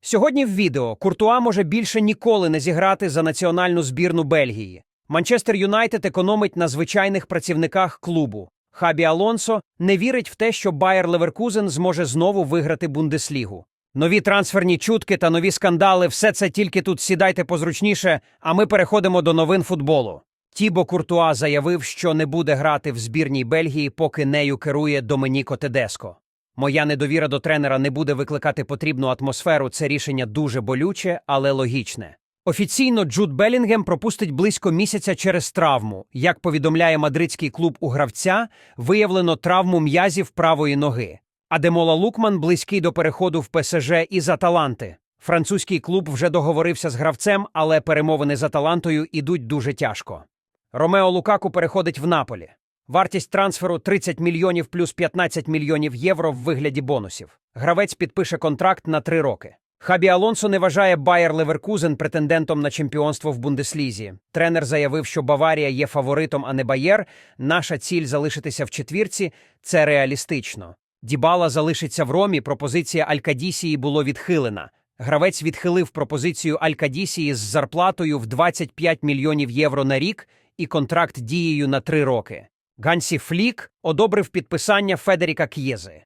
Сьогодні в відео Куртуа може більше ніколи не зіграти за національну збірну Бельгії. Манчестер Юнайтед економить на звичайних працівниках клубу. Хабі Алонсо не вірить в те, що Байер Леверкузен зможе знову виграти Бундеслігу. Нові трансферні чутки та нові скандали все це тільки тут сідайте позручніше, а ми переходимо до новин футболу. Тібо Куртуа заявив, що не буде грати в збірній Бельгії, поки нею керує Доменіко Тедеско. Моя недовіра до тренера не буде викликати потрібну атмосферу. Це рішення дуже болюче, але логічне. Офіційно Джуд Белінгем пропустить близько місяця через травму. Як повідомляє мадридський клуб у гравця, виявлено травму м'язів правої ноги. Адемола Лукман близький до переходу в ПСЖ із Аталанти. Французький клуб вже договорився з гравцем, але перемовини з Аталантою ідуть дуже тяжко. Ромео Лукаку переходить в Наполі. Вартість трансферу 30 мільйонів плюс 15 мільйонів євро в вигляді бонусів. Гравець підпише контракт на три роки. Хабі Алонсо не вважає Байер Леверкузен претендентом на чемпіонство в Бундеслізі. Тренер заявив, що Баварія є фаворитом, а не Байер. Наша ціль залишитися в четвірці це реалістично. Дібала залишиться в Ромі. Пропозиція Алькадісії було відхилена. Гравець відхилив пропозицію Алькадісії з зарплатою в 25 мільйонів євро на рік і контракт дією на три роки. Гансі Флік одобрив підписання Федеріка К'єзи.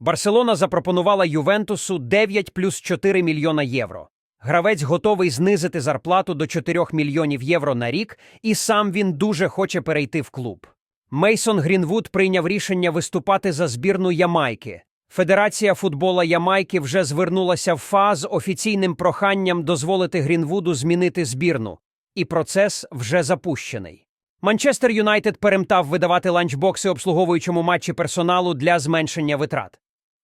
Барселона запропонувала Ювентусу 9 плюс 4 мільйона євро. Гравець готовий знизити зарплату до 4 мільйонів євро на рік, і сам він дуже хоче перейти в клуб. Мейсон Грінвуд прийняв рішення виступати за збірну Ямайки. Федерація футбола Ямайки вже звернулася в ФА з офіційним проханням дозволити Грінвуду змінити збірну, і процес вже запущений. Манчестер Юнайтед перемтав видавати ланчбокси обслуговуючому матчі персоналу для зменшення витрат.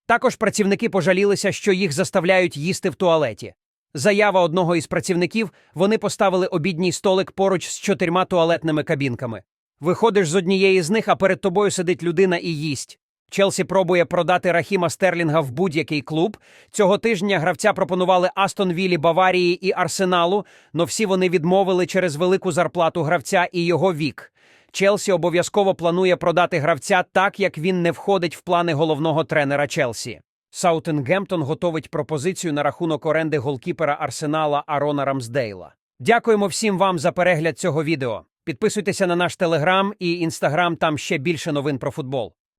Також працівники пожалілися, що їх заставляють їсти в туалеті. Заява одного із працівників вони поставили обідній столик поруч з чотирма туалетними кабінками. Виходиш з однієї з них, а перед тобою сидить людина і їсть. Челсі пробує продати Рахіма Стерлінга в будь-який клуб. Цього тижня гравця пропонували Астон Віллі, Баварії і Арсеналу, но всі вони відмовили через велику зарплату гравця і його вік. Челсі обов'язково планує продати гравця так, як він не входить в плани головного тренера Челсі. Саутенгемптон готовить пропозицію на рахунок оренди голкіпера Арсенала Арона Рамсдейла. Дякуємо всім вам за перегляд цього відео. Підписуйтеся на наш телеграм і інстаграм, там ще більше новин про футбол.